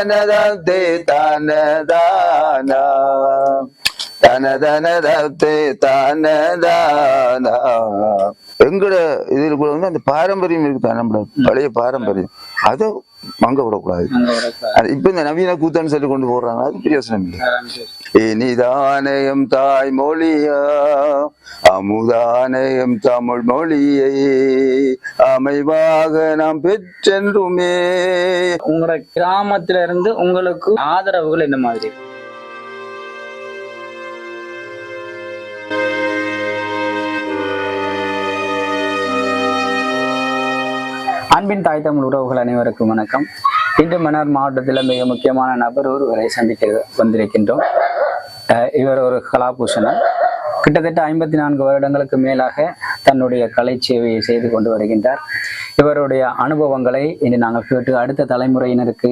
தனதே தனதானா? தனதனதே தனதானா? எங்கட இதில் கூட வந்து அந்த பாரம்பரியம் இருக்குதா நம்மளோட பழைய பாரம்பரியம்? அதை மங்க விடக்கூடாது. இப்ப இந்த நவீன கூத்தான்னு சொல்லி கொண்டு போடுறாங்க அது பிரயோசனம் இல்லை. இனிதானயம் தாய் மொழியா அமுதானயம் தமிழ் மொழியை அமைவாக நாம் பெற்றென்றுமே. உங்களோட கிராமத்துல இருந்து உங்களுக்கு ஆதரவுகள் இந்த மாதிரி? அன்பின் தாய் தமிழ் உறவுகள் அனைவருக்கும் வணக்கம். இன்று மன்னார் மாவட்டத்தில் மிக முக்கியமான நபர் ஒருவரை சந்திக்க வந்திருக்கின்றோம். இவர் ஒரு கலாபூஷணர் கிட்டத்தட்ட ஐம்பத்தி நான்கு வருடங்களுக்கு மேலாக தன்னுடைய கலை சேவையை செய்து கொண்டு வருகின்றார். இவருடைய அனுபவங்களை இன்று நாங்கள் கேட்டு அடுத்த தலைமுறையினருக்கு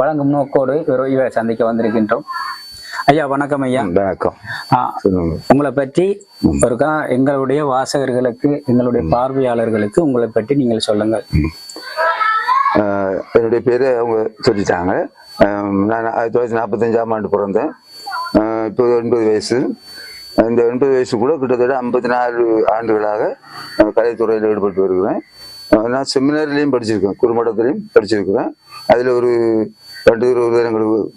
வழங்கும் நோக்கோடு இவர் இவரை சந்திக்க வந்திருக்கின்றோம். ஐயா வணக்கம் ஐயா. வணக்கம். சொல்லுங்க. உங்களை பற்றி ஒருக்கா எங்களுடைய வாசகர்களுக்கு எங்களுடைய பார்வையாளர்களுக்கு உங்களை பற்றி நீங்கள் சொல்லுங்கள். ஆஹ் என்னுடைய பேரு அவங்க சொல்லிட்டாங்க. நான் ஆயிரத்தி தொள்ளாயிரத்தி நாற்பத்தஞ்சாம் ஆண்டு பிறந்தேன். இப்போ எண்பது வயசு. இந்த எண்பது வயசு கூட கிட்டத்தட்ட ஐம்பத்தி நாலு ஆண்டுகளாக கலைத்துறையில் ஈடுபட்டு வருகிறேன். நான் செமினார்லேயும் படிச்சிருக்கேன். குறுமடத்துலையும் படிச்சிருக்கிறேன். அதில் ஒரு ரெண்டு இருபது எங்களுக்கு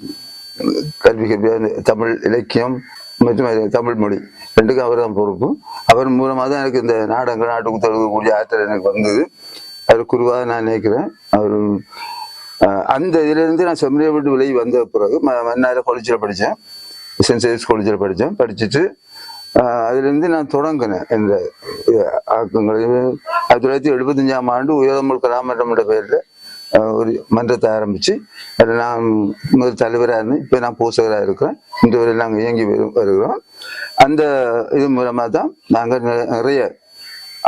கல்வி கல்வி தமிழ் இலக்கியம் மற்றும் தமிழ் மொழி. ரெண்டுக்கும் அவர் தான் பொறுப்பு. அவர் மூலமாக தான் எனக்கு இந்த நாடகங்கள் நாட்டுக்கு தொடங்கக்கூடிய ஆற்றல் எனக்கு வந்தது. அவர் குருவாக நான் நினைக்கிறேன். அவர் அந்த இதிலிருந்து நான் செம்மறியை விட்டு விலகி வந்த பிறகு மன்னார காலேஜில் படித்தேன். சென்ட் சேவிஸ் காலேஜில் படித்தேன். படிச்சுட்டு அதுலேருந்து நான் தொடங்கினேன் இந்த அஹ், ஆயிரத்தி தொள்ளாயிரத்தி எழுபத்தஞ்சாம் ஆண்டு உயர்தமிழ் கலாமன்றம் என்ற பெயரில் ஒரு மன்றத்தை ஆரம்பித்து அதில் நான் முதல் தலைவராக இருந்து இப்போ நான் போசகராக இருக்கிறேன். இன்று வரை நாங்கள் இயங்கி வருகிறோம். அந்த இது மூலமாக தான் நாங்கள் நிறைய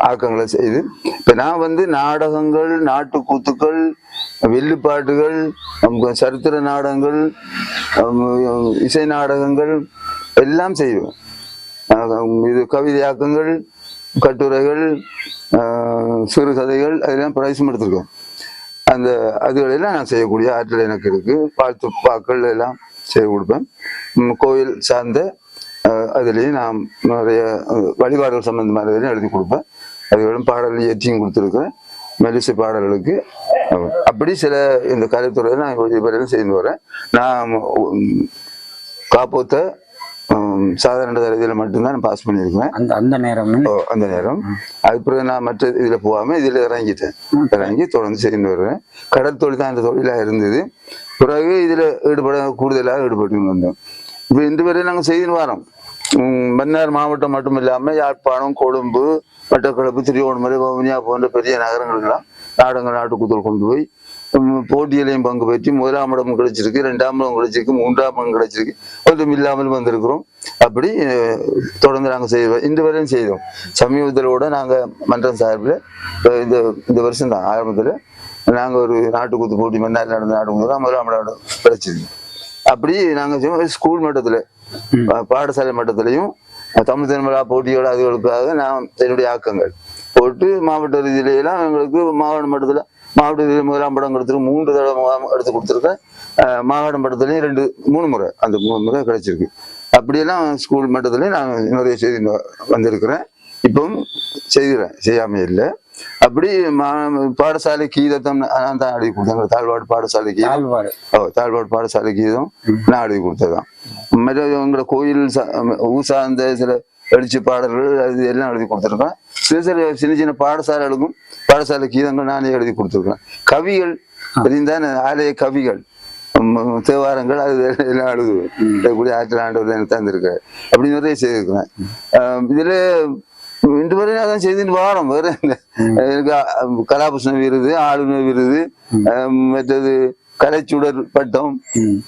ஆக்கங்களை செய்து இப்போ நான் வந்து நாடகங்கள் நாட்டுக்கூத்துக்கள் வெள்ளிப்பாட்டுகள் சரித்திர நாடகங்கள் இசை நாடகங்கள் எல்லாம் செய்வேன். இது கவிதையாக்கங்கள் கட்டுரைகள் சிறுகதைகள் அதெல்லாம் பிரைஸும் எடுத்திருக்கோம். அந்த அதுகளெல்லாம் நான் செய்யக்கூடிய ஆற்றல் எனக்கு இருக்கு. வாழ்த்து பாக்கள் எல்லாம் செய்து கொடுப்பேன். கோயில் சார்ந்த அதுலேயும் நான் நிறைய வழிபாடுகள் வழிபாடுகள் சம்பந்தமானதையும் எழுதி கொடுப்பேன். அதுகளும் பாடல் இயற்றியும் கொடுத்துருக்கேன் மெலிசு பாடல்களுக்கு. அப்படி சில இந்த கலைத்துறையில் நான் கொஞ்சம் பேரெல்லாம் செய்து வரேன். நான் காப்போத்தை சாதாரண தரத்தில் மட்டும்தான் நான் பாஸ் பண்ணியிருக்கேன். அந்த அந்த நேரம் அந்த நேரம். அது பிறகு நான் மற்ற இதுல போகாம இதுல இறங்கிட்டேன். இறங்கி தொடர்ந்து செய்து வருவேன் கடற்தொழில் தான் அந்த தொழிலா இருந்தது. பிறகு இதுல ஈடுபட கூடுதலாக ஈடுபட்டு வந்தோம். இப்போ இன்று வரை நாங்கள் செய்து வரோம். மன்னார் மாவட்டம் மட்டும் இல்லாம யாழ்ப்பாணம் கொழும்பு மட்டக்களப்பு திருவோணமலை வவுனியா போன்ற பெரிய நகரங்களுக்கெல்லாம் நாடகங்கள் நாட்டுக்குத்தல் கொண்டு போய் போட்டியிலையும் பங்கு பெற்று முதலாம் இடம் கிடைச்சிருக்கு ரெண்டாம் இடம் கிடைச்சிருக்கு மூன்றாம் இடம் கிடைச்சிருக்கு. ஒன்றும் இல்லாமல் வந்திருக்கிறோம். அப்படி தொடர்ந்து நாங்கள் செய்வோம் இன்று வரையும் செய்தோம். சமீபத்தில் கூட நாங்கள் மன்றம் சார்பில் இந்த இந்த வருஷம் தான் ஆரம்பத்தில் நாங்கள் ஒரு நாட்டுக்கூத்து போட்டி மன்னார் நடந்த நாட்டுக்கூத்து முதலாம் இடம் கிடைச்சிருக்கு. அப்படி நாங்கள் ஸ்கூல் மட்டத்தில் பாடசாலை மட்டத்திலையும் தமிழ் திருமலா போட்டியோட அதுகளுக்காக நான் என்னுடைய ஆக்கங்கள். போட்டு மாவட்ட ரீதியிலாம் எங்களுக்கு மாவட்ட மட்டத்தில் மாவட்ட முதலாம் படம் கொடுத்துருக்கு மூன்று தடவை எடுத்து கொடுத்துருக்கேன். அஹ் மாவட்ட மட்டத்துலையும் ரெண்டு மூணு முறை அந்த மூணு முறை கிடைச்சிருக்கு. அப்படியெல்லாம் ஸ்கூல் மட்டத்துலையும் நான் நிறைய செய்தி வந்திருக்கிறேன். இப்பவும் செய்கிறேன் செய்யாம இல்லை. அப்படி மா- பாடசாலை கீதத்தம் நான் தான் அடி கொடுத்தேன். தாழ்வாடு பாடசாலை கீதம். தாழ்பாடு பாடசாலை கீதம் நான் எழுதி கொடுத்ததுதான். மற்ற உங்களோட கோயில் சா- ஊ சார்ந்த சில எழுச்சி பாடல்கள் அது எல்லாம் எழுதி கொடுத்துருக்கேன் சில சில சின்ன சின்ன பாடசாலைகளுக்கும் பாடசாலை கீதங்கள் நானே எழுதி கொடுத்துருக்கேன். கவிகள் தெரிந்தான ஆலய கவிகள் தேவாரங்கள் அது எல்லாம் எழுதுவேன். எழுதக்கூடிய ஆற்றல் ஆண்டவர் எனக்கு தந்திருக்காரு. அப்படி நிறைய செய்திருக்கிறேன். இதுல இன்று வரை நான் செய்துட்டு வாரம். வேற எனக்கு கலாபூஷண விருது ஆளுநர் விருது மற்றது கலைச்சுடர் பட்டம்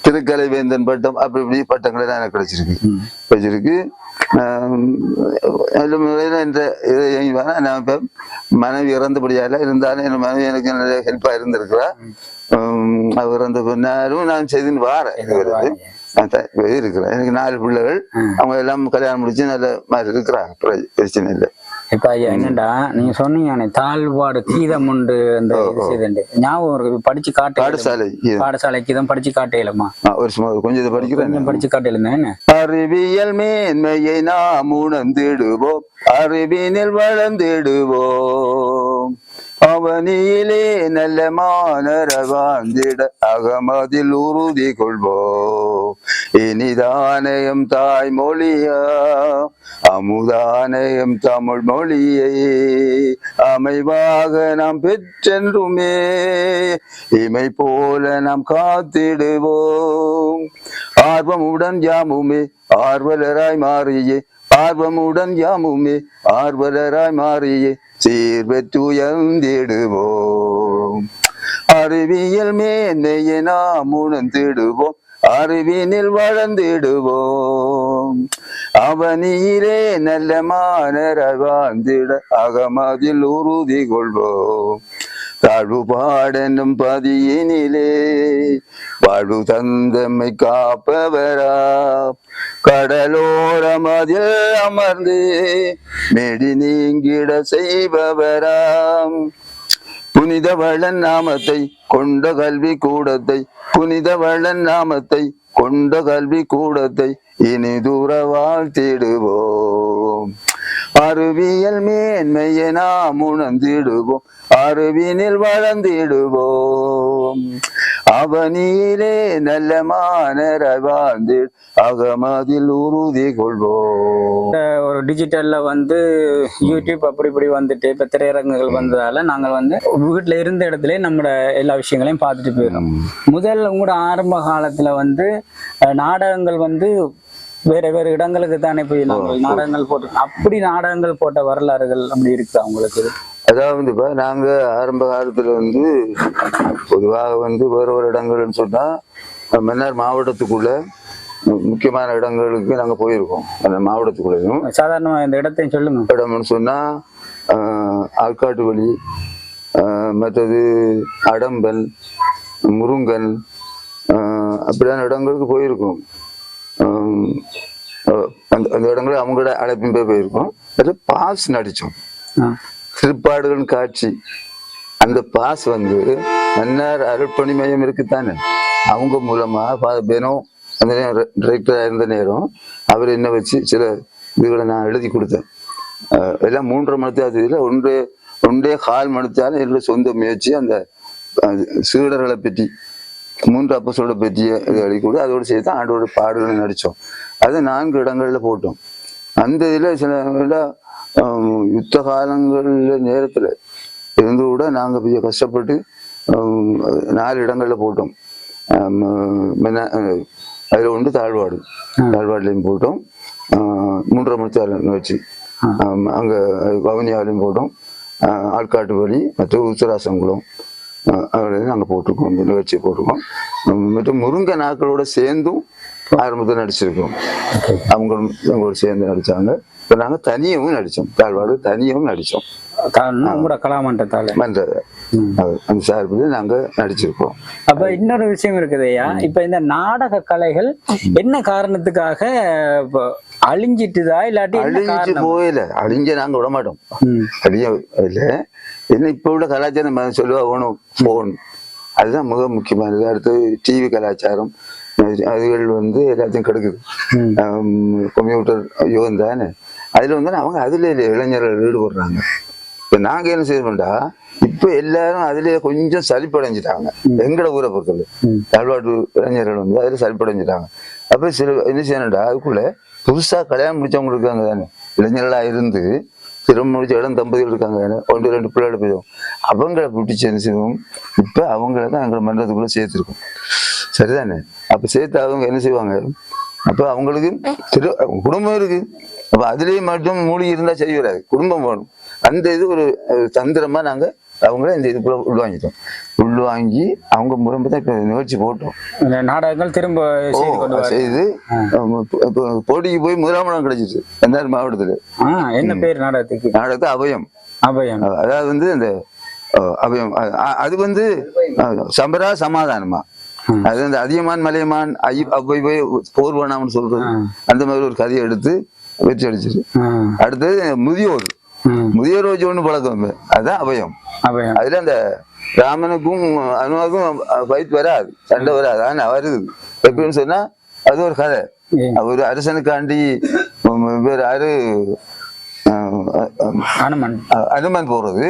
திருக்கலை வேந்தன் பட்டம் அப்படி இப்படி பட்டங்கள் எல்லாம் எனக்கு கிடைச்சிருக்கு. கிடைச்சிருக்கு நல்ல முறையில் என்ற. நான் இப்போ மனைவி இறந்தபடியால இருந்தாலும் என் மனைவி எனக்கு நிறைய ஹெல்ப்பாக இருந்திருக்கிறா. அவர் இறந்த பின்னாலும் நான் செய்துன்னு வாரேன். இருக்கிறேன் எனக்கு நாலு பிள்ளைகள். அவங்க எல்லாம் கல்யாணம் முடிச்சு நல்ல மாதிரி இருக்கிறாங்க. பிர- பிரச்சனை இல்லை. இப்ப ஐயா என்னடா நீங்க சொன்னீங்க தாழ்வாடு கீதம் உண்டு அந்த ஞாபகம் இருக்கு படிச்சு காட்டு பாடசாலை கீதம். படிச்சு காட்டையிலமா ஒரு சும்மா கொஞ்சம் இதை படிக்கிறேன். படிச்சு காட்டையில அறிவியல் மேன்மையை நாம் உணர்ந்திடுவோம். அறிவினில் வளர்ந்திடுவோம். அவனியிலே நல்ல மாணர வாழ்ந்திட அகமதில் உறுதி கொள்வோம். இனிதானயம் தாய்மொழியா அமுதானயம் தமிழ் மொழியை அமைவாக நாம் பெற்றென்றுமே இமை போல நாம் காத்திடுவோம். ஆர்வமுடன் யாமுமே ஆர்வலராய் மாறியே ஆர்வமுடன் யாமுமே ஆர்வலராய் மாறியே சீர்வெற்றுயர்ந்திடுவோம் அறிவியல் மேன்மையை நாம் உணர்ந்திடுவோம். அறிவினில் வளர்ந்திடுவோம் அவனியிலே நல்ல மாணராய் வாழ்ந்திட அகமதில் உறுதி கொள்வோம். தாழ்வு பாடனும் பதியினிலே வாழ்வு தந்தமை காப்பவரா. கடலோரம் அதில் அமர்ந்து மெடி நீங்கிட செய்பவராம். புனிதவளன் நாமத்தை கொண்ட கல்வி கூடத்தை புனிதவளன் நாமத்தை கொண்ட கல்வி கூடத்தை இனி தூர வாழ்த்திடுவோம். அறிவியல் மேன்மையை நாம் உணர்ந்திடுவோம். அறிவினில் வளர்ந்திடுவோம். அவனியிலே நல்ல மாணர வாழ்ந்திட அகமதில் உறுதி கொள்வோம். ஒரு டிஜிட்டல்ல வந்து யூடியூப் அப்படி இப்படி வந்துட்டு இப்ப திரையரங்குகள் வந்ததால நாங்கள் வந்து வீட்டுல இருந்த இடத்துல நம்மளோட எல்லா விஷயங்களையும் பார்த்துட்டு போயிடும் முதல்ல உங்களோட ஆரம்ப காலத்துல வந்து நாடகங்கள் வந்து வேற வேற இடங்களுக்கு தானே போய் நாங்கள் நாடகங்கள் போட்டு அப்படி நாடகங்கள் போட்ட வரலாறுகள் அப்படி இருக்குதா உங்களுக்கு? அதாவது இப்ப நாங்க ஆரம்ப காலத்துல வந்து பொதுவாக வந்து வேற ஒரு இடங்கள்னு சொன்னா மன்னார் மாவட்டத்துக்குள்ள முக்கியமான இடங்களுக்கு நாங்க போயிருக்கோம். அந்த மாவட்டத்துக்குள்ளேயும். சாதாரணமா இந்த இடத்தையும் சொல்லுங்க. இடம்னு சொன்னா ஆஹ், ஆற்காட்டு வழி மற்றது அடம்பல் முருங்கன் ஆஹ், அப்படியான இடங்களுக்கு போயிருக்கோம். அந்த அந்த இடங்களை அவங்களோட அழைப்பின் பேர் போயிருக்கோம். அதில் பாஸ் நடிச்சோம் ஆ. திருப்பாடுகள் காட்சி. அந்த பாஸ் வந்து மன்னார் அருட்பணி மையம் இருக்குத்தானே? அவங்க மூலமா பெனோ அந்த நேரம் டிரெக்டராக இருந்த நேரம் அவர் என்ன வச்சு சில இதுகளை நான் எழுதி கொடுத்தேன். எல்லாம் மூன்றரை மணித்தாது இதில் ஒன்றே ஒன்றே கால் மணித்தாலும் என்னுடைய சொந்த முயற்சி அந்த சீடர்களை பற்றி மூன்று அப்பசோட பற்றிய இது கூட அதோடு சேர்த்து ஆண்டோட பாடுகளை நடித்தோம். அதை நான்கு இடங்கள்ல போட்டோம். அந்த இதில் சில யுத்த காலங்களில் நேரத்தில் இருந்து கூட நாங்கள் பெரிய கஷ்டப்பட்டு நாலு இடங்கள்ல போட்டோம். அதில் ஒன்று தாழ்வாடு. தாழ்வாடுலையும் போட்டோம். ஆஹ், மூன்றரை மணித்தாலும் வச்சு. அங்கே வவுனியாலையும் போட்டோம். ஆஹ், ஆள்காட்டு வழி மற்றும் உத்தராசங்குளம் அவர்களையும் நாங்கள் போட்டிருக்கோம். இந்த நிகழ்ச்சியை போட்டிருக்கோம். மற்றும் முருங்கை நாட்களோட சேர்ந்தும் ஆரம்பத்தில் நடிச்சிருக்கோம். அவங்களும் எங்களோட சேர்ந்து நடிச்சாங்க. இப்போ நாங்கள் தனியாகவும் நடித்தோம் தாழ்வாடு தனியாகவும் நடித்தோம் அந்த சார்பில் நாங்கள் நடிச்சிருக்கோம். அப்ப இன்னொரு விஷயம் இருக்குதுய்யா இப்ப இந்த நாடக கலைகள் என்ன காரணத்துக்காக அழிஞ்சிட்டுதா? இல்லாட்டி அழிஞ்சு போயில. அழிஞ்ச நாங்கள் விட மாட்டோம். அழிய என்ன இப்போ உள்ள கலாச்சாரம் சொல்லுவா வேணும் போன் அதுதான் மிக முக்கியமானது அடுத்து டிவி கலாச்சாரம். அது- அதுகள் வந்து எல்லாத்தையும் கெடுக்குது. கம்ப்யூட்டர் யுகம் தானே அதுல வந்து அவங்க அதுல இளைஞர்கள் ஈடுபடுறாங்க. இப்ப நாங்க என்ன செய்யணும்டா இப்ப எல்லாரும் அதுல கொஞ்சம் சலிப்படைஞ்சிட்டாங்க. எங்கட ஊரை பொறுத்தவரை. தாழ்வாட்டு இளைஞர்கள் வந்து அதுல சலிப்படைஞ்சிட்டாங்க. அப்ப சில என்ன செய்யணும்டா அதுக்குள்ள புதுசா கல்யாணம் முடிச்சவங்க இருக்காங்க தானே இளைஞர்களா இருந்து திரும்ப முடிச்ச இடம் தம்பதிகள் இருக்காங்க. ஒன்று ரெண்டு பிள்ளைகள் போயிடும். அவங்கள பிடிச்சி என்ன செய்வோம்? இப்போ அவங்கள தான் எங்களை மன்றத்துக்குள்ளே சேர்த்துருக்கோம். சரிதானே? அப்போ சேர்த்து அவங்க என்ன செய்வாங்க? அப்போ அவங்களுக்கு திரு குடும்பம் இருக்கு. அப்போ அதுலேயும் மட்டும் மூழ்கி இருந்தால் செய்ய வராது. குடும்பம் வேணும். அந்த இது ஒரு தந்திரமாக நாங்கள் அவங்கள இந்த இதுக்குள்ள உள்வாங்கிட்டோம் உள்வாங்கி அவங்க முறைமை தான் இப்ப நிகழ்ச்சி போட்டோம். நாடகங்கள் திரும்ப செய்து போட்டிக்கு போய் முதலாம் இடம் கிடைச்சிச்சு. எந்நேர மாவட்டத்துல. என்ன பேர் நாடகத்துக்கு? நாடகத்தை அபயம். அபயம். அதாவது வந்து அந்த அபயம். அது வந்து சம்பரா சமாதானமா. அது அந்த அதியமான் மலையமான் ஐ அவ்வை போய் போர் வேணாம்னு சொல்றது. அந்த மாதிரி ஒரு கதையை எடுத்து வெற்றி அடிச்சிரு. ஆ. அடுத்தது முதியோர். முதியோர் வச்சு ஒண்ணு பழக்கம் அதுதான் அபயம். அதுல அந்த ராமனுக்கும் அனுமாவுக்கும் ஃபைட் வராது சண்டை வராது ஆனா வருது எப்படின்னு சொன்னா அது ஒரு கதை. ஒரு அரசனுக்காண்டி வேற யாரு அனுமன் போறது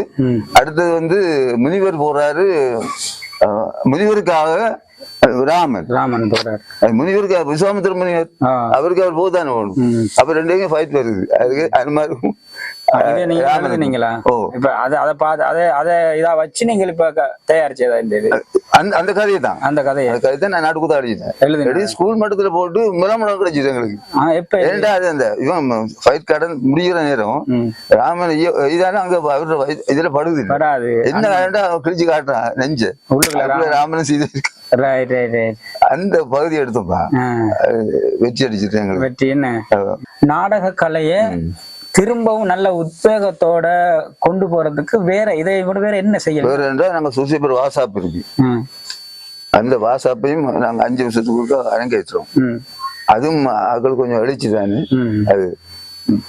அடுத்தது வந்து முனிவர் போறாரு முனிவருக்காக ராமன் ராமன் போறார் அது முனிவருக்காக விஸ்வாமித்திர முனிவர் அவருக்கு அவர் போதானே வேணும் ம். அப்ப ரெண்டு ஃபைட் வருது அதுக்கு அனுமாருக்கும் அந்த அந்த கதையை? தான் அந்த கதையை கதை தான் நான் எழுதுங்க ரெடி ஸ்கூல் மட்டத்துல போட்டு முதலாம் கிடைச்சது எங்களுக்கு? ஏன்டா அது அந்த இவன் ஃபைட் கடன் முடிகிற நேரம் ராமன் இதானே அங்க அவரோட இதுல படுது. என்ன வேண்டா கிழிச்சு காட்டுறான் நெஞ்ச. ராமனும் சீதை அந்த பகுதி எடுத்தோம்ப்பா வெற்றி அடிச்சிட்டு எங்களுக்கு. வெற்றி என்ன? நாடக கலையை திரும்பவும் நல்ல உத்வேகத்தோட கொண்டு போறதுக்கு வேற இதை விட வேற என்ன செய்யலாம்? வேற என்றா நாங்க சுசிபர் வாசாப் இருக்கு. அந்த வாசாப்பையும் நாங்க அஞ்சு வருஷத்துக்கு அரங்கேற்றோம் ம், அதுவும் ஆக்கள் கொஞ்சம் அழிச்சு தானே. அது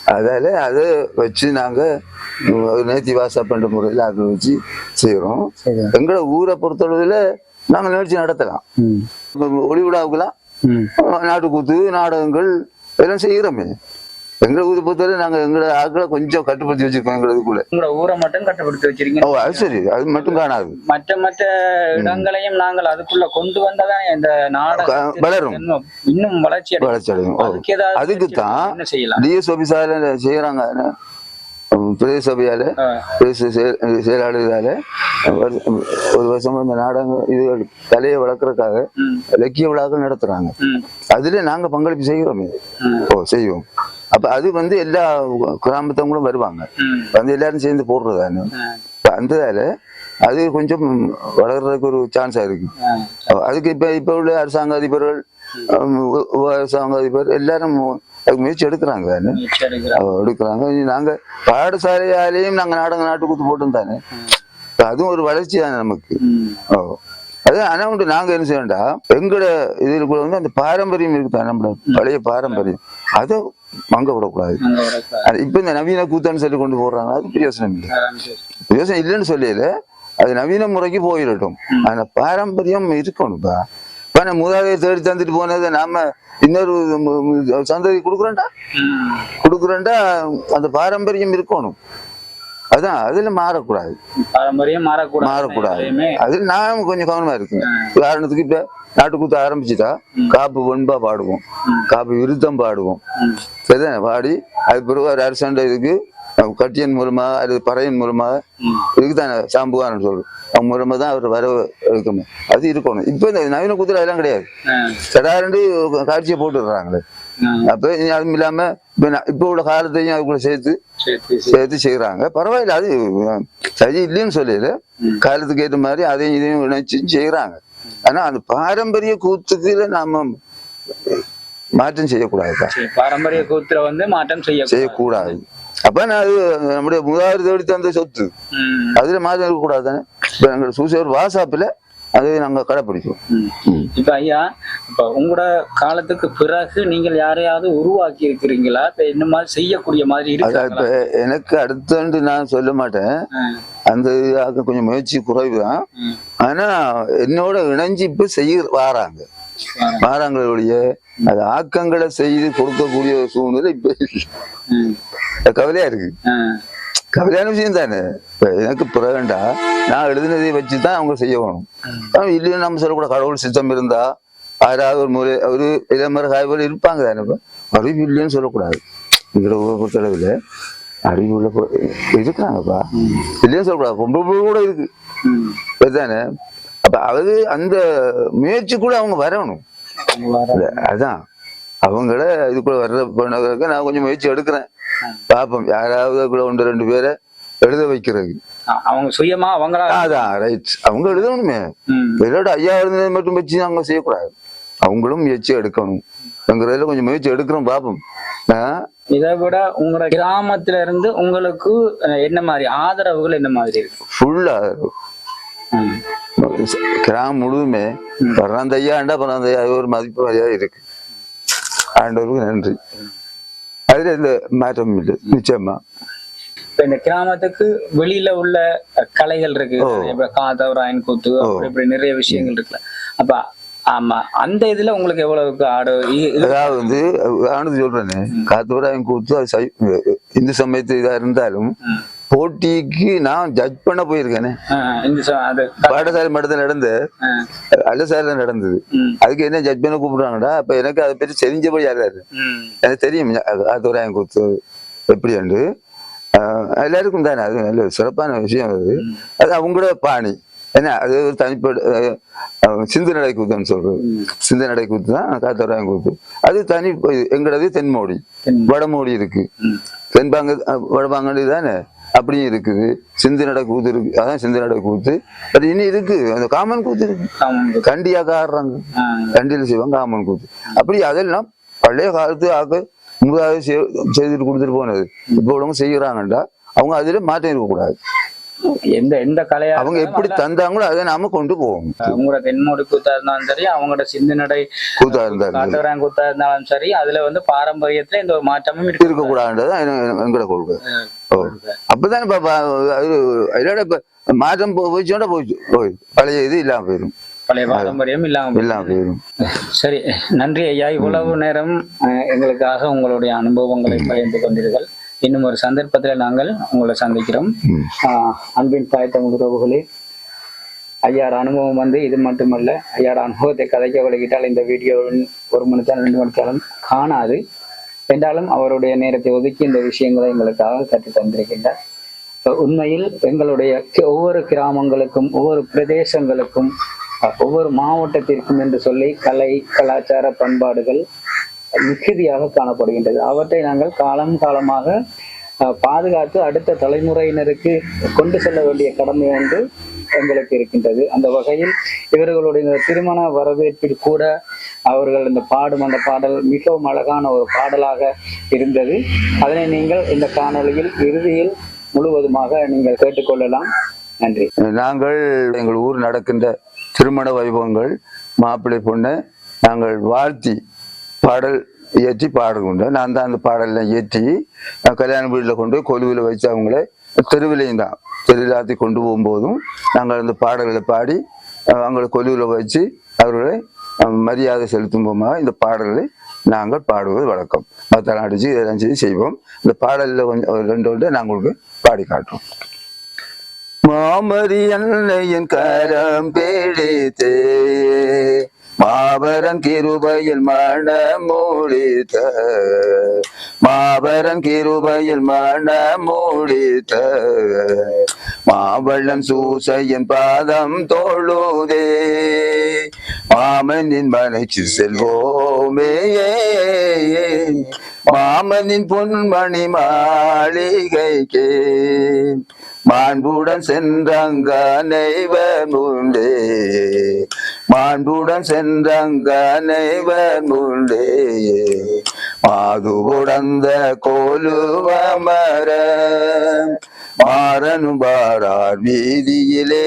அதால அதை வச்சு நாங்க ஒரு நேர்த்தி வாசாப்புன்ற முறையில் ஆக்கள் வச்சு செய்யறோம். எங்களை ஊரை பொறுத்தளவுல நாங்க நிகழ்ச்சி நடத்தலாம். ம், இப்ப ஒளி விழாவுக்கெல்லாம் ம். நாட்டுக்கூத்து நாடகங்கள் எல்லாம் செய்யறோமே எங்களை ஊரை பொறுத்தவரை நாங்க எங்களை ஆக்களை கொஞ்சம் கட்டுப்படுத்தி வச்சிருக்கோம் எங்களுக்குள்ள உங்களோட ஊரை மட்டும் கட்டுப்படுத்தி வச்சிருக்கீங்க. ஓ அது சரி. அது மட்டும் காணாது. மற்ற மற்ற இடங்களையும் நாங்கள் அதுக்குள்ள கொண்டு வந்தாதான் இந்த நாடகம் வளரும். இன்னும் வளர்ச்சி. வளர்ச்சி அடையும். அதுக்கு தான் டிஎஸ் ஆபீஸால செய்யறாங்க? பிரதேச சபையால பிரதேச செயல்- செயலாளரால ஒரு வருஷமா இந்த நாடகம் இது கலையை வளர்க்கறதுக்காக இலக்கிய விழாக்கள் நடத்துறாங்க. அதுல நாங்க பங்களிப்பு செய்கிறோமே. ஓ செய்வோம். அப்ப அது வந்து எல்லா கிராமத்தவங்களும் வருவாங்க. வந்து எல்லாரும் சேர்ந்து போடுறதானு அந்ததால அது கொஞ்சம் வளர்றதுக்கு ஒரு சான்ஸா இருக்கு. அதுக்கு இப்ப இப்ப உள்ள அரசாங்க அதிபர்கள் அரசாங்க அதிபர் எல்லாரும் முயற்சி எடுக்கிறாங்க தானே. எடுக்கிறாங்க. நாங்க பாடசாலையாலேயும் நாங்க நாடகம் நாட்டுக்குத்து போட்டோம் தானே. அதுவும் ஒரு வளர்ச்சி தானே நமக்கு. ஓ. அது ஆனா உண்டு. நாங்க என்ன செய்யண்டா எங்கட இதுல கூட வந்து அந்த பாரம்பரியம் இருக்குதா நம்மளோட பழைய பாரம்பரியம். அதை மங்க விடக்கூடாது. இப்ப இந்த நவீன கூத்தான்னு சொல்லி கொண்டு போடுறாங்க அது பிரயோசனம் இல்லை. பிரயோசனம் இல்லைன்னு சொல்லல. அது நவீன முறைக்கு போயிடட்டும். ஆனா பாரம்பரியம் இருக்கணும்ப்பா இப்ப நான் மூதாதையை தேடி தந்துட்டு போனதை நாம இன்னொரு சந்ததி கொடுக்குறோம்டா? ம், கொடுக்குறேன்டா அந்த பாரம்பரியம் இருக்கணும். அதான் அதுல மாறக்கூடாது. பாரம்பரியம் மாறக்கூடாது. மாறக்கூடாது. அதுல நான் கொஞ்சம் கவனமா இருக்குங்க உதாரணத்துக்கு இப்ப நாட்டுக்கூத்து ஆரம்பிச்சுட்டா காப்பு வெண்பா பாடுவோம். காப்பு விருத்தம் பாடுவோம். சரிதானே? பாடி அது பிறகு ஒரு அரசண்ட இதுக்கு கட்டியன் மூலமா அல்லது பறையன் மூலமா ம், இதுக்கு தானே சாம்புவான்னு சொல்லு அவங்க மூலமா தான் அவர் வர இருக்கணும் அது இருக்கணும். இப்ப இந்த நவீன கூத்துல அதெல்லாம் கிடையாது. சடாரண்டு காட்சியை போட்டுடுறாங்களே. அப்ப அதுவும் இல்லாம இப்ப இப்ப உள்ள காலத்தையும் அதுக்குள்ள சேர்த்து சரி, சரி, சரி. சேர்த்து செய்யறாங்க பரவாயில்ல அது சரி இல்லைன்னு சொல்லல. காலத்துக்கு ஏற்ற மாதிரி அதையும் இதையும் இணைச்சு செய்யறாங்க ஆனா அந்த பாரம்பரிய கூத்துக்குள்ள நாம மாற்றம் செய்யக்கூடாதுப்பா. சரி, பாரம்பரிய கூத்துல வந்து மாற்றம் செய்ய செய்யக்கூடாது. அப்ப நான் அது நம்முடைய முதலாவது தேடி தந்த சொத்து. அதுல மாற்றம் இருக்கக்கூடாது தானே? இப்ப எங்க சூசியர் வாசாப்புல அதை நாங்க கடைப்பிடிக்கிறோம் ம். இப்ப ஐயா இப்ப உங்களோட காலத்துக்கு பிறகு நீங்கள் யாரையாவது உருவாக்கி இருக்கிறீங்களா இப்ப இந்த மாதிரி செய்யக்கூடிய மாதிரி இருக்கு? இப்ப எனக்கு அடுத்தண்டு நான் சொல்ல மாட்டேன். அந்த இதுக்காக கொஞ்சம் முயற்சி குறைவு தான் ஆனா என்னோட இணைஞ்சு இப்ப செய்ய வாராங்க. வாராங்களே ஒழிய அது ஆக்கங்களை செய்து கொடுக்கக்கூடிய ஒரு சூழ்நிலை இப்ப. அது கவலையா இருக்கு. கவலையான விஷயம் தானே? இப்ப எனக்கு பிறகுண்டா நான் எழுதினதை வச்சு தான் அவங்க செய்ய வேணும் ஆனா இல்லைன்னு நம்ம சொல்லக்கூட கடவுள் சித்தம் இருந்தா யாராவது ஒரு முறை ஒரு இளமர காய்கள் இருப்பாங்க தானே இப்ப? அறிவு இல்லைன்னு சொல்லக்கூடாது. ஊரை பொறுத்தளவில் அறிவு உள்ள இருக்கிறாங்கப்பா இல்லைன்னு சொல்லக்கூடாது. பொம்பளை கூட இருக்கு. இதுதானே அப்ப அது அந்த முயற்சி கூட அவங்க வரணும். அதான். அவங்கள இதுக்குள்ள வர்ற பண்ணதுக்கு நான் கொஞ்சம் முயற்சி எடுக்கிறேன். பாப்போம் யாராவது கூட ஒன்று ரெண்டு பேரை எழுத வைக்கிறது அவங்க சுயமா அவங்களா அதான் ரைட் அவங்க எழுதணுமே. வெள்ளோட ஐயா எழுதுனதை மட்டும் வச்சு அவங்க செய்யக்கூடாது. அவங்களும் முயற்சி எடுக்கணும். எங்கிறதுல கொஞ்சம் முயற்சி எடுக்கிறோம் பாப்போம். ஆ, இதை விட உங்களோட கிராமத்துல இருந்து உங்களுக்கு என்ன மாதிரி ஆதரவுகள் என்ன மாதிரி இருக்கு? ஃபுல்லா ம். கிராமம் முழுதுமே ஐயா அது ஒரு மதிப்பு மரியாதை இருக்கு. ஆண்டவருக்கு நன்றி அதுல எந்த மாற்றமும் இல்லை நிச்சயமா இப்ப இந்த கிராமத்துக்கு வெளியில உள்ள கலைகள் இருக்கு காதவராயன் கூத்து இப்படி நிறைய விஷயங்கள் இருக்குல்ல அப்ப ஆமா அந்த இதுல உங்களுக்கு எவ்வளவுக்கு ஆடு அதாவது வந்து ஆனது சொல்றேனே காத்தோராயம் கூத்து அது இந்து சமயத்து இதா இருந்தாலும் போட்டிக்கு நான் ஜட்ஜ் பண்ண போயிருக்கேனே. பாடசாலை மட்டத்தில் நடந்த அல்லசாரில நடந்தது. அதுக்கு என்ன ஜட்ஜ் பண்ண கூப்பிடுறாங்கடா? அப்ப எனக்கு அதை பற்றி தெரிஞ்சபடி யாராரு? எனக்கு தெரியும் காத்தோராயம் கூத்து எப்படி ஆஹ் எல்லாருக்கும் தானே அது நல்ல சிறப்பான விஷயம் அது. அது அவங்களோட பாணி. என்ன அது ஒரு தனிப்பட்ட சிந்து நடை கூத்துன்னு சொல்றது. சிந்து நடை கூத்து தான் காத்தோராயம் கூத்து. அது தனி எங்களது தென்மோடி. தென் வடமோடி இருக்கு. தென்பாங்க வடபாங்கடி தானே? அப்படியும் இருக்குது. சிந்து நடை கூத்து இருக்கு. அதான் சிந்து நடை கூத்து. அது இனி இருக்கு. அந்த காமன் கூத்து இருக்கு. கண்டியாக ஆடுறாங்க கண்டியில் செய்வாங்க காமன் கூத்து. அப்படி அதெல்லாம் பழைய காலத்து ஆக்க முதாது செய்துட்டு கொடுத்துட்டு போனது. இப்போ உள்ளவங்க செய்யறாங்கண்டா அவங்க அதுல மாற்றம் இருக்கக்கூடாது. எந்த எந்த கலையா அவங்க எப்படி தந்தாங்களோ அதை நாம கொண்டு போவோம். உங்களோட தென்மோடி கூத்தா இருந்தாலும் சரி அவங்களோட சிந்து நடை கூத்தா இருந்தாலும் காத்தவராயன் கூத்தா இருந்தாலும் சரி அதுல வந்து பாரம்பரியத்துல எந்த ஒரு மாற்றமும் இருக்கு எங்க- எங்களோட கொள்கை. அப்பதான் இப்ப மாற்றம் போயிச்சோட போயிடுச்சு. போய் பழைய இது இல்லாம போயிடும். பழைய பாரம்பரியம் இல்லாம இல்லாம போயிடும். சரி நன்றி ஐயா. இவ்வளவு நேரம் எங்களுக்காக உங்களுடைய அனுபவங்களை பகிர்ந்து கொண்டீர்கள். இன்னும் ஒரு சந்தர்ப்பத்தில் நாங்கள் உங்களை சந்திக்கிறோம். அன்பின் தாய் தமிழ் உறவுகளே ஐயாட அனுபவம் வந்து இது மட்டுமல்ல ஐயாட அனுபவத்தை கதைக்க வழங்கிட்டால் இந்த வீடியோவின் ஒரு மணி நேரம் ரெண்டு மணி நேரம் காணாது. என்றாலும் அவருடைய நேரத்தை ஒதுக்கி இந்த விஷயங்களை எங்களுக்காக கற்றுத் தந்திருக்கின்றார். உண்மையில் எங்களுடைய ஒவ்வொரு கிராமங்களுக்கும் ஒவ்வொரு பிரதேசங்களுக்கும் ஒவ்வொரு மாவட்டத்திற்கும் என்று சொல்லி கலை கலாச்சார பண்பாடுகள் மிகுதியாக காணப்படுகின்றது. அவற்றை நாங்கள் காலம் காலமாக பாதுகாத்து அடுத்த தலைமுறையினருக்கு கொண்டு செல்ல வேண்டிய கடமை ஒன்று எங்களுக்கு இருக்கின்றது. அந்த வகையில் இவர்களுடைய திருமண வரவேற்பில் கூட அவர்கள் இந்த பாடும் அந்த பாடல் மிகவும் அழகான ஒரு பாடலாக இருந்தது. அதனை நீங்கள் இந்த காணொலியில் இறுதியில் முழுவதுமாக நீங்கள் கேட்டுக்கொள்ளலாம். நன்றி. நாங்கள் எங்கள் ஊர் நடக்கின்ற திருமண வைபவங்கள் மாப்பிள்ளை பொண்ணை நாங்கள் வாழ்த்தி பாடல் ஏற்றி பாடுகின்றோம் நான் தான் அந்த பாடலாம் ஏற்றி கல்யாண வீட்டில் கொண்டு போய் கொலுவில் வச்சு அவங்கள தெருவிலையும் தான் தெருவிலாத்தி கொண்டு போகும்போதும் நாங்கள் அந்த பாடல்களை பாடி அவங்களை கொலுவில் வச்சு அவர்களை மரியாதை செலுத்தும் போமாக இந்த பாடல்களை நாங்கள் பாடுவது வழக்கம். மத்தெல்லாம் அடித்து இதெல்லாம் செய்து செய்வோம். இந்த பாடலில் கொஞ்சம் ரெண்டு ஒன்று நாங்கள் உங்களுக்கு பாடி காட்டுவோம் மாமரி அன்னையின் கரம் பிடித்து மாபரன் கிருபையில் மணமூடித்த மாபரன் கிருபையில் மணமூடித்த மாவள்ளம் சூசையின் பாதம் தோழுதே மாமனின் மனைக்கு செல்வோமே மாமனின் பொன்மணி மாளிகைக்கே மாண்புடன் சென்றங்க நெய்வன் உண்டே மாண்புடன் சென்றங்க நெய்வர் மாது உடந்த கோலுவமர மாறனும் பாரார் வீதியிலே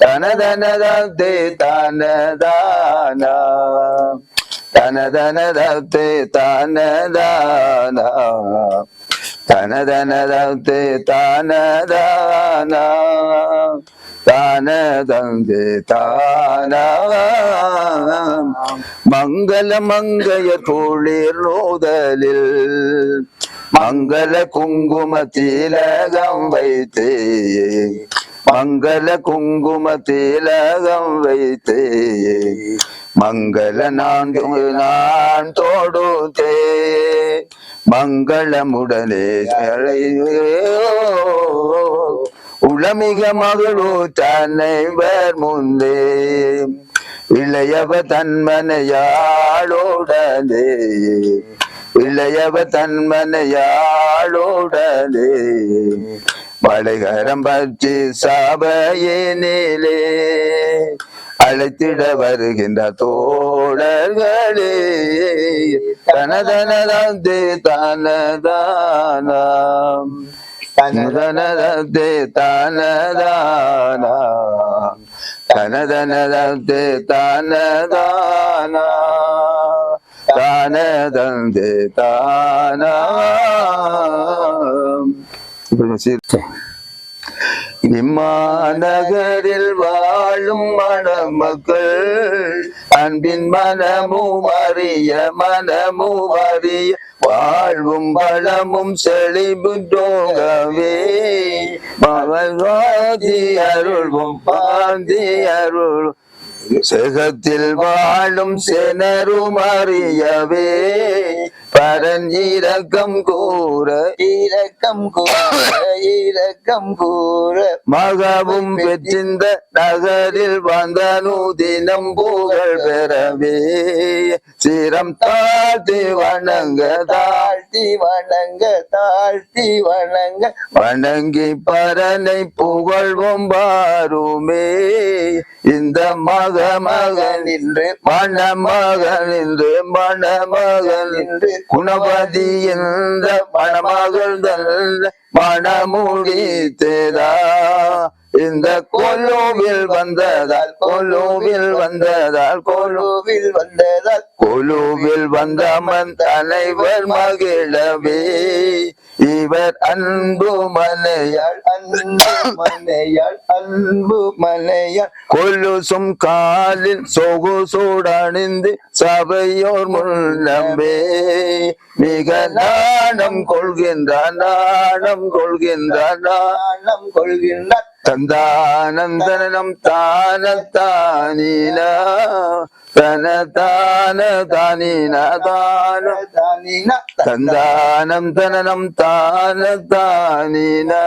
தனதனதே தனதானா தனதனதே தனதானா தனதனதே தானதானா. தானதந்தே தானா மங்கள மங்கைய குளிர் நூதலில் மங்கள குங்கும திலகம் வைத்தே மங்கள குங்கும திலகம் வைத்தே மங்கள நான்கு நான் தொடுத்தே மங்களமுடனே உளமிக மகளோ தன்னைவர் முந்தே. இளையவ தன்மனையாளோடனே இளையவ தன்மனையாளோடனே வளைகரம் பற்றி சபையினிலே அழைத்திட வருகின்ற தோழர்களே. தனதனதே தனதானாம். தனதனதே தனதானாம் தனதனதே தனதானா தானதந்தே தானா இப்ப சரி. சரி. இம்மாநகரில் வாழும் மணமக்கள் அன்பின் மனமும் அறிய மனமும் அறிய வாழ்வும் வளமும் தோகவே பகவாதி அருள்வும் பாந்தி அருள் சேகத்தில் வாழும் செனரும் அறியவே. பரன் இரக்கம் கூற இரக்கம் கூற இரக்கம் கூற. மகவும் பெற்றிந்த நகரில் வந்த நூதினம் புகழ் பெறவே. சிரம் தாழ்த்தி வணங்க தாழ்த்தி வணங்க தாழ்த்தி வணங்க. வணங்கி பரனை புகழ்வோம் பாருமே இந்த மக மகன் நின்று மணமகன் என்று மணமகன் என்று குணபதி என்ற மணமகள் தந்த மணமுடி தேதா இந்த கொலுவில் வந்ததால் கொலுவில் வந்ததால் கொலுவில் வந்ததால் கொலுவில் வந்த மன் தலைவர் மகிழவே. இவர் அன்பு மலையாள் அன்பு மலையாள் அன்பு மலையாள். கொலுசும் காலில் சொகுசூடணிந்து சபையோர் முன்னம்பே மிக நாணம் கொள்கின்றான் நாணம் கொள்கின்றான் நாணம் கொள்கின்றார் தந்தானந்தனம் தான தானினா தன தான தானினா தான தானினா தந்தானம் தனனம் தான தானினா